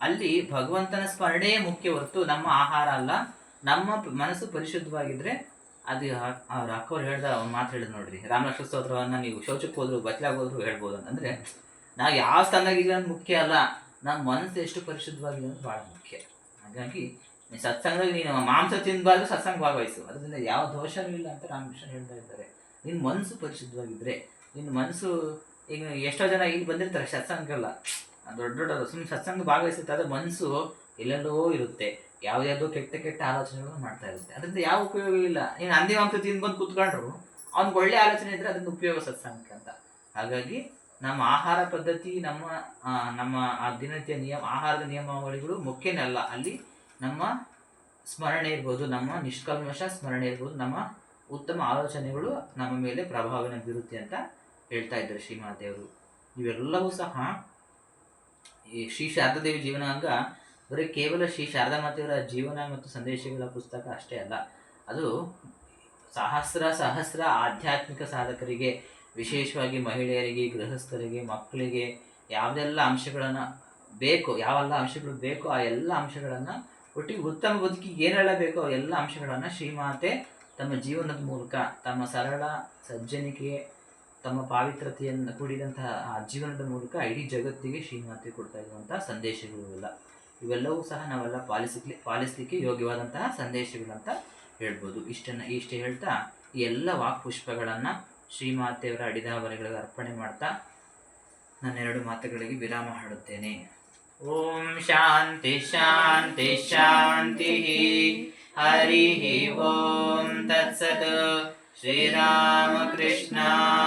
ಅಲ್ಲಿ ಭಗವಂತನ ಸ್ಮರಣೆಯೇ ಮುಖ್ಯ ಹೊರತು ನಮ್ಮ ಆಹಾರ ಅಲ್ಲ. ನಮ್ಮ ಮನಸ್ಸು ಪರಿಶುದ್ಧವಾಗಿದ್ರೆ ಅದು ಅಕ್ಕವ್ರು ಹೇಳ್ದ ಅವ್ನು ಮಾತು ಹೇಳಿದ್ ನೋಡ್ರಿ. ರಾಮಲಕ್ಷ್ಮ ಸ್ತೋತ್ರವನ್ನ ನೀವು ಶೌಚಕ್ಕೆ ಹೋದ್ರು ಬಚ್ಲಾಗೋದ್ರು ಹೇಳ್ಬೋದು ಅಂತಂದ್ರೆ, ನಾವು ಯಾವ ಸ್ಥಾನದಾಗಿಲ್ಲ ಅಂದ್ರೆ ಮುಖ್ಯ ಅಲ್ಲ. ನಮ್ಮ ಮನಸ್ಸು ಎಷ್ಟು ಪರಿಶುದ್ಧವಾಗಿದೆ ಅಂತ ಬಹಳ ಮುಖ್ಯ. ಹಾಗಾಗಿ ಸತ್ಸಂಗದಲ್ಲಿ ನೀನು ಮಾಂಸ ತಿನ್ಬಾರ್ದು ಸತ್ಸಂಗ ಭಾಗವಹಿಸು. ಅದರಿಂದ ಯಾವ ದೋಷವೂ ಇಲ್ಲ ಅಂತ ರಾಮಕೃಷ್ಣ ಹೇಳ್ತಾ ಇದ್ದಾರೆ. ನಿನ್ನ ಮನಸ್ಸು ಪರಿಶುದ್ಧವಾಗಿದ್ರೆ ನಿನ್ನ ಮನಸ್ಸು ಈಗ ಎಷ್ಟೋ ಜನ ಇಲ್ಲಿ ಬಂದಿರ್ತಾರೆ ಸತ್ಸಂಗಲ್ಲ ದೊಡ್ಡ ದೊಡ್ಡದು ಸುಮ್ಮನೆ ಸತ್ಸಂಗ ಭಾಗವಹಿಸುತ್ತೆ ಅದ್ರ ಮನಸ್ಸು ಎಲ್ಲೆಲ್ಲೋ ಇರುತ್ತೆ. ಯಾವುದ್ಯಾವುದೋ ಕೆಟ್ಟ ಕೆಟ್ಟ ಆಲೋಚನೆಗಳನ್ನು ಮಾಡ್ತಾ ಇರುತ್ತೆ. ಅದರಿಂದ ಯಾವ ಉಪಯೋಗ ಇಲ್ಲ. ನೀನು ಅಂದೇ ತಿಂದು ಬಂದು ಕೂತ್ಕೊಂಡ್ರು, ಅವ್ನಿಗೆ ಒಳ್ಳೆ ಆಲೋಚನೆ ಇದ್ರೆ ಅದನ್ನು ಉಪಯೋಗ ಸತ್ಸಂಗಕ್ಕೆ ಅಂತ. ಹಾಗಾಗಿ ನಮ್ಮ ಆಹಾರ ಪದ್ಧತಿ, ನಮ್ಮ ನಮ್ಮ ಆ ದಿನನಿತ್ಯ ನಿಯಮ, ಆಹಾರದ ನಿಯಮಾವಳಿಗಳು ಮುಖ್ಯನೇ ಅಲ್ಲ. ಅಲ್ಲಿ ನಮ್ಮ ಸ್ಮರಣೆ ಇರ್ಬೋದು, ನಮ್ಮ ನಿಷ್ಕಲ್ಮಶ ಸ್ಮರಣೆ ಇರ್ಬೋದು, ನಮ್ಮ ಉತ್ತಮ ಆಲೋಚನೆಗಳು ನಮ್ಮ ಮೇಲೆ ಪ್ರಭಾವನ ಬೀರುತ್ತೆ ಅಂತ ಹೇಳ್ತಾ ಇದ್ದಾರೆ ಶ್ರೀಮಾತೆಯವರು ಇವೆಲ್ಲವೂ ಸಹ ಈ ಶ್ರೀ ಶಾರದಾದೇವಿ ಜೀವನಾಂಗ ಬರೀ ಕೇವಲ ಶ್ರೀ ಶಾರದಾ ಮಾತೆಯವರ ಜೀವನ ಮತ್ತು ಸಂದೇಶಗಳ ಪುಸ್ತಕ ಅಷ್ಟೇ ಅಲ್ಲ, ಅದು ಸಹಸ್ರ ಸಹಸ್ರ ಆಧ್ಯಾತ್ಮಿಕ ಸಾಧಕರಿಗೆ, ವಿಶೇಷವಾಗಿ ಮಹಿಳೆಯರಿಗೆ, ಗೃಹಸ್ಥರಿಗೆ, ಮಕ್ಕಳಿಗೆ ಯಾವುದೆಲ್ಲ ಅಂಶಗಳನ್ನು ಬೇಕು, ಯಾವೆಲ್ಲ ಅಂಶಗಳು ಬೇಕೋ ಆ ಎಲ್ಲ ಅಂಶಗಳನ್ನು ಒಟ್ಟಿಗೆ ಉತ್ತಮ ಬದುಕಿಗೆ ಏನೆಲ್ಲ ಬೇಕೋ ಎಲ್ಲ ಅಂಶಗಳನ್ನು ಶ್ರೀಮಾತೆ ತಮ್ಮ ಜೀವನದ ಮೂಲಕ ತಮ್ಮ ಸರಳ ಸಜ್ಜನಿಕೆ ತಮ್ಮ ಪಾವಿತ್ರತೆಯನ್ನು ಕೂಡಿದಂತಹ ಆ ಜೀವನದ ಮೂಲಕ ಇಡೀ ಜಗತ್ತಿಗೆ ಶ್ರೀಮಾತೆ ಕೊಡ್ತಾ ಇರುವಂತಹ ಸಂದೇಶಗಳು ಇವೆಲ್ಲ. ಇವೆಲ್ಲವೂ ಸಹ ನಾವೆಲ್ಲ ಪಾಲಿಸಲಿಕ್ಕೆ ಪಾಲಿಸಲಿಕ್ಕೆ ಯೋಗ್ಯವಾದಂತಹ ಸಂದೇಶಗಳಂತ ಹೇಳ್ಬೋದು. ಇಷ್ಟನ್ನು ಇಷ್ಟೇ ಹೇಳ್ತಾ, ಈ ಎಲ್ಲ ವಾಕ್ಪುಷ್ಪಗಳನ್ನು ಶ್ರೀಮಾತೆಯವರ ಅಡಿದಾವರೆಗಳಿಗೆ ಅರ್ಪಣೆ ಮಾಡ್ತಾ ನನ್ನೆರಡು ಮಾತುಗಳಿಗೆ ವಿರಾಮ ಹಾಡುತ್ತೇನೆ. ಓಂ ಶಾಂತಿ ಶಾಂತಿ ಶಾಂತಿ, ಹರಿ ಓಂ ತತ್ಸತ್ ಶ್ರೀರಾಮಕೃಷ್ಣಾರ್ಪಣಮಸ್ತು